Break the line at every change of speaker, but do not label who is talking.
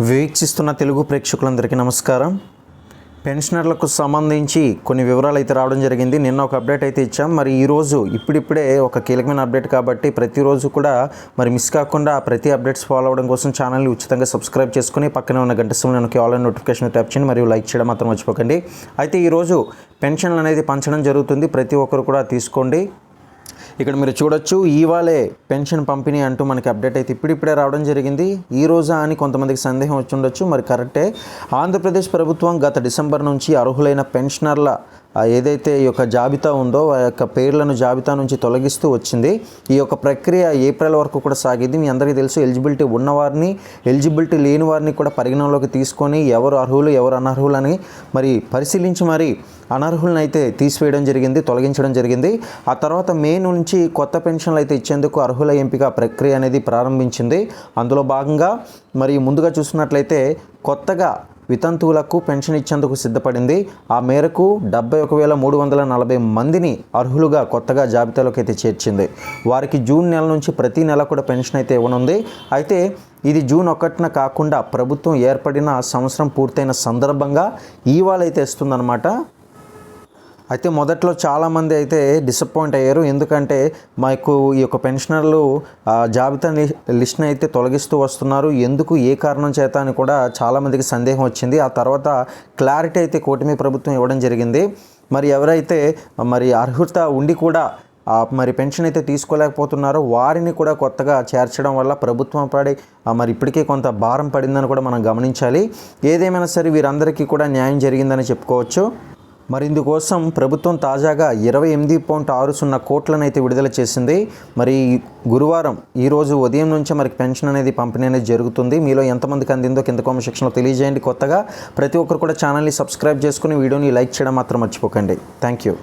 వీక్షిస్తున్న తెలుగు ప్రేక్షకులందరికీ నమస్కారం. పెన్షనర్లకు సంబంధించి కొన్ని వివరాలు అయితే రావడం జరిగింది. నిన్న ఒక అప్డేట్ అయితే ఇచ్చాం. మరి ఈరోజు ఇప్పుడిప్పుడే ఒక కీలకమైన అప్డేట్ కాబట్టి ప్రతిరోజు కూడా మరి మిస్ కాకుండా ప్రతి అప్డేట్స్ ఫాలో అవ్వడం కోసం ఛానల్ని ఉచితంగా సబ్స్క్రైబ్ చేసుకుని పక్కనే ఉన్న గంట సమయంలో ఆన్లైన్ నోటిఫికేషన్ ట్యాప్ చేయండి. మరియు లైక్ చేయడం మాత్రం మర్చిపోకండి. అయితే ఈరోజు పెన్షన్లు అనేది పంచడం జరుగుతుంది. ప్రతి ఒక్కరు కూడా తీసుకోండి. ఇక్కడ మీరు చూడొచ్చు ఇవాళే పెన్షన్ పంపిణీ అంటూ మనకి అప్డేట్ అయితే ఇప్పుడిప్పుడే రావడం జరిగింది. ఈ రోజా అని కొంతమందికి సందేహం వచ్చి ఉండొచ్చు మరి కరెక్టే. ఆంధ్రప్రదేశ్ ప్రభుత్వం గత డిసెంబర్ నుంచి అర్హులైన పెన్షనర్ల ఏదైతే ఈ యొక్క జాబితా ఉందో ఆ యొక్క పేర్లను జాబితా నుంచి తొలగిస్తూ వచ్చింది. ఈ యొక్క ప్రక్రియ ఏప్రిల్ వరకు కూడా సాగింది. మీ అందరికీ తెలుసు ఎలిజిబిలిటీ ఉన్నవారిని ఎలిజిబిలిటీ లేని వారిని కూడా పరిగణనలోకి తీసుకొని ఎవరు అర్హులు ఎవరు అనర్హులని మరి పరిశీలించి మరి అనర్హులను అయితే తీసివేయడం జరిగింది తొలగించడం జరిగింది. ఆ తర్వాత మే నుంచి కొత్త పెన్షన్లు అయితే ఇచ్చేందుకు అర్హుల ఎంపిక ప్రక్రియ అనేది ప్రారంభించింది. అందులో భాగంగా మరి ముందుగా చూసినట్లయితే కొత్తగా వితంతువులకు పెన్షన్ ఇచ్చేందుకు సిద్ధపడింది. ఆ మేరకు డెబ్బై ఒక వేల మూడు వందల నలభై మందిని అర్హులుగా కొత్తగా జాబితాలోకి అయితే చేర్చింది. వారికి జూన్ నెల నుంచి ప్రతి నెల కూడా పెన్షన్ అయితే ఇవ్వనుంది. అయితే ఇది జూన్ ఒకటిన కాకుండా ప్రభుత్వం ఏర్పడిన సంవత్సరం పూర్తయిన సందర్భంగా ఇవాళ అయితే ఇస్తుందన్నమాట. అయితే మొదట్లో చాలామంది అయితే డిసప్పాయింట్ అయ్యారు. ఎందుకంటే మాకు ఈ యొక్క పెన్షనర్లు ఆ, జాబితా లి- లిస్ట్ని అయితే తొలగిస్తూ వస్తున్నారు. ఎందుకు ఏ కారణం చేత అని కూడా చాలామందికి సందేహం వచ్చింది. ఆ తర్వాత క్లారిటీ అయితే కూటమి ప్రభుత్వం ఇవ్వడం జరిగింది. మరి ఎవరైతే మరి అర్హత ఉండి కూడా మరి పెన్షన్ అయితే తీసుకోలేకపోతున్నారో వారిని కూడా కొత్తగా చేర్చడం వల్ల ప్రభుత్వం పడి మరి ఇప్పటికే కొంత భారం పడిందని కూడా మనం గమనించాలి. ఏదేమైనా సరే వీరందరికీ కూడా న్యాయం జరిగిందని చెప్పుకోవచ్చు. మరి ఇందుకోసం ప్రభుత్వం తాజాగా ఇరవై ఎనిమిది పాయింట్ ఆరు సున్నా కోట్లను అయితే విడుదల చేసింది. మరి గురువారం ఈరోజు ఉదయం నుంచే మరి పెన్షన్ అనేది పంపిణీ అనేది జరుగుతుంది. మీలో ఎంతమందికి అందిందో కింద కామెంట్ సెక్షన్లో తెలియజేయండి. కొత్తగా ప్రతి ఒక్కరు కూడా ఛానల్ని సబ్స్క్రైబ్ చేసుకుని వీడియోని లైక్ చేయడం మాత్రం మర్చిపోకండి. Thank you.